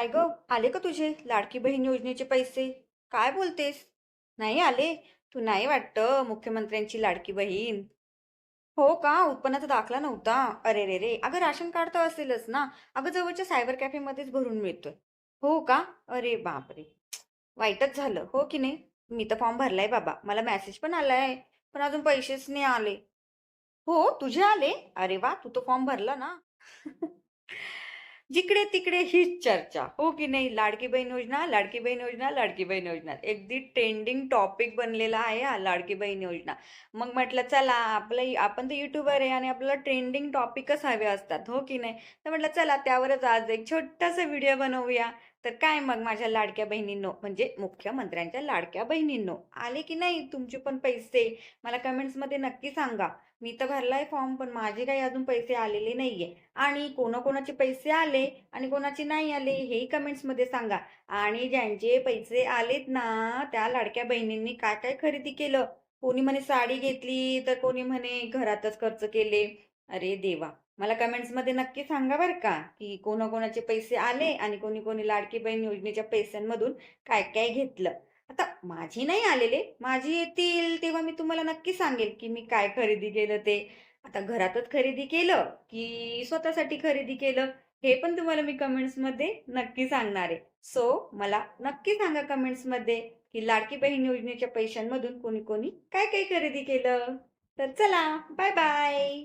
काय ग? आले का तुझे? लाडकी बहीण योजनेचे पैसे? काय बोलतेस? नाही आले. तू नाही वाटतं मुख्यमंत्र्यांची लाडकी बहीण? हो का? उत्पन्नाचा दाखला नव्हता? अरे रे रे. अगं राशन कार्ड तर असेलच ना. अगं जवळच्या सायबर कॅफेमध्येच भरून मिळतोय. हो का? अरे बापरे. वाईटच झालं. हो की नाही? मी तर फॉर्म भरलाय बाबा. मला मेसेज पण आलाय. पण अजून पैसेच नाही आले. हो तुझे आले? अरे वा तू तो फॉर्म भरला ना. जिकडे तिकडे हीच चर्चा. हो की नाही? लाडकी बहीण योजना लाडकी बहीण योजना लाडकी बहीण योजना. अगदी ट्रेंडिंग टॉपिक बनलेला आहे हा लाडकी बहीण योजना. मग म्हटलं चला आपलं आपण तर युट्यूबर आहे आणि आपल्याला ट्रेंडिंग टॉपिकच हवे असतात. हो की नाही? तर म्हटलं चला त्यावरच आज एक छोटासा व्हिडिओ बनवूया. तर काय मग माझ्या लाडक्या बहिणींनो? म्हणजे मुख्यमंत्र्यांच्या लाडक्या बहिणींनो आले की नाही तुमचे पण पैसे? मला कमेंट्समध्ये नक्की सांगा. मी तर भरलाय फॉर्म पण माझे काही अजून पैसे आलेले नाहीये. आणि कोणाकोणाचे पैसे आले आणि कोणाचे नाही आले हेही कमेंट्समध्ये सांगा. आणि ज्यांचे पैसे आलेत ना त्या लाडक्या बहिणींनी काय काय खरेदी केलं? कोणी म्हणे साडी घेतली तर कोणी म्हणे घरातच खर्च केले. अरे देवा. मला कमेंट्समध्ये नक्की सांगा बरं का की कोणाकोणाचे पैसे आले आणि कोणी कोणी लाडकी बहीण योजनेच्या पैशांमधून काय काय घेतलं. आता माझी नाही आलेले माझी येतील तेव्हा मी तुम्हाला नक्की सांगेल की मी काय खरेदी केलं ते. आता घरातच खरेदी केलं की स्वतःसाठी खरेदी केलं हे पण तुम्हाला मी कमेंट्समध्ये नक्की सांगणार आहे. सो मला नक्की सांगा कमेंट्समध्ये की लाडकी बहीण योजनेच्या पैशांमधून कोणी कोणी काय काय खरेदी केलं. तर चला बाय बाय.